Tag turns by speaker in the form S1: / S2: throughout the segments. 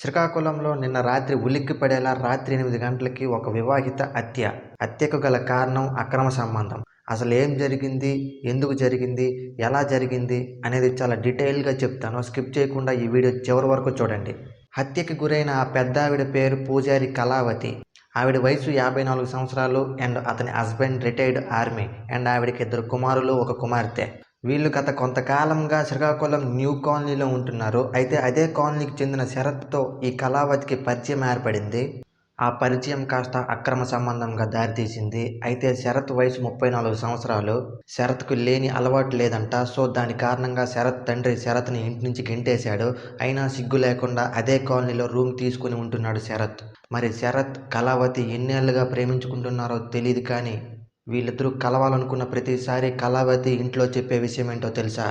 S1: శ్రీకాకుళంలో నిన్న రాత్రి ఉలిక్కి పడేలా రాత్రి ఎనిమిది గంటలకి ఒక వివాహిత హత్య. హత్యకు గల కారణం అక్రమ సంబంధం. అసలు ఏం జరిగింది? ఎందుకు జరిగింది? ఎలా జరిగింది? అనేది చాలా డీటెయిల్గా చెప్తాను. స్కిప్ చేయకుండా ఈ వీడియో చివరి వరకు చూడండి. హత్యకి గురైన ఆ పెద్ద ఆవిడ పేరు పూజారి కళావతి. ఆవిడ వయసు యాభై నాలుగు సంవత్సరాలు అండ్ అతని హస్బెండ్ రిటైర్డ్ ఆర్మీ. అండ్ ఆవిడకి ఇద్దరు కుమారులు ఒక కుమార్తె. వీళ్ళు గత కొంతకాలంగా శ్రీకాకుళం న్యూ కాలనీలో ఉంటున్నారు. అయితే అదే కాలనీకి చెందిన శరత్తో ఈ కళావతికి పరిచయం ఏర్పడింది. ఆ పరిచయం కాస్త అక్రమ సంబంధంగా దారితీసింది. అయితే శరత్ వయసు ముప్పై నాలుగు సంవత్సరాలు. శరత్కు లేని అలవాటు లేదంట. సో దాని కారణంగా శరత్ తండ్రి శరత్ని ఇంటి నుంచి గెంటేశాడు. అయినా సిగ్గు లేకుండా అదే కాలనీలో రూమ్ తీసుకుని ఉంటున్నాడు శరత్. మరి శరత్ కళావతి ఎన్నేళ్ళుగా ప్రేమించుకుంటున్నారో తెలియదు కానీ వీళ్ళిద్దరూ కలవాలనుకున్న ప్రతిసారి కళావతి ఇంట్లో చెప్పే విషయం ఏంటో తెలుసా?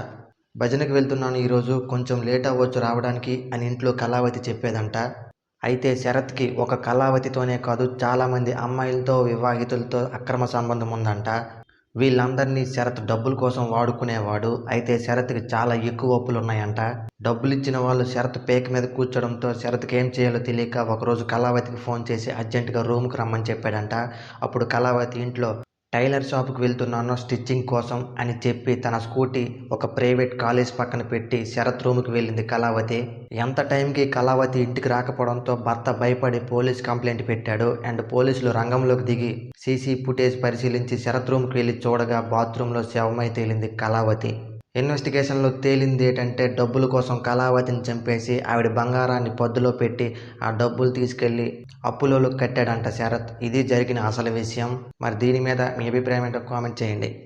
S1: భజనకి వెళ్తున్నాను ఈరోజు కొంచెం లేట్ అవ్వచ్చు రావడానికి అని ఇంట్లో కళావతి చెప్పేదంట. అయితే శరత్కి ఒక కళావతితోనే కాదు చాలామంది అమ్మాయిలతో వివాహితులతో అక్రమ సంబంధం ఉందంట. వీళ్ళందరినీ శరత్ డబ్బుల కోసం వాడుకునేవాడు. అయితే శరత్కి చాలా ఎక్కువ అప్పులు ఉన్నాయంట డబ్బులు ఇచ్చిన వాళ్ళు శరత్ పేక మీద కూర్చోడంతో శరత్కి ఏం చేయాలో తెలియక ఒకరోజు కళావతికి ఫోన్ చేసి అర్జెంటుగా రూమ్కి రమ్మని చెప్పాడంట. అప్పుడు కళావతి ఇంట్లో టైలర్ షాప్కి వెళ్తున్నాను స్టిచ్చింగ్ కోసం అని చెప్పి తన స్కూటీ ఒక ప్రైవేట్ కాలేజ్ పక్కన పెట్టి శరత్ రూమ్కి వెళ్ళింది కళావతి. ఎంత టైంకి కళావతి ఇంటికి రాకపోవడంతో భర్త భయపడి పోలీస్ కంప్లైంట్ పెట్టాడు అండ్ పోలీసులు రంగంలోకి దిగి సీసీ ఫుటేజ్ పరిశీలించి శరత్ రూమ్కి వెళ్ళి చూడగా బాత్రూంలో శవమై తేలింది కళావతి. ఇన్వెస్టిగేషన్లో తేలింది ఏంటంటే డబ్బుల కోసం కళావతిని చంపేసి ఆవిడ బంగారాన్ని పద్దులో పెట్టి ఆ డబ్బులు తీసుకెళ్ళి అప్పులలో కట్టాడంట శరత్. ఇది జరిగిన అసలు విషయం. మరి దీని మీద మీ అభిప్రాయం ఏంటో కామెంట్ చేయండి.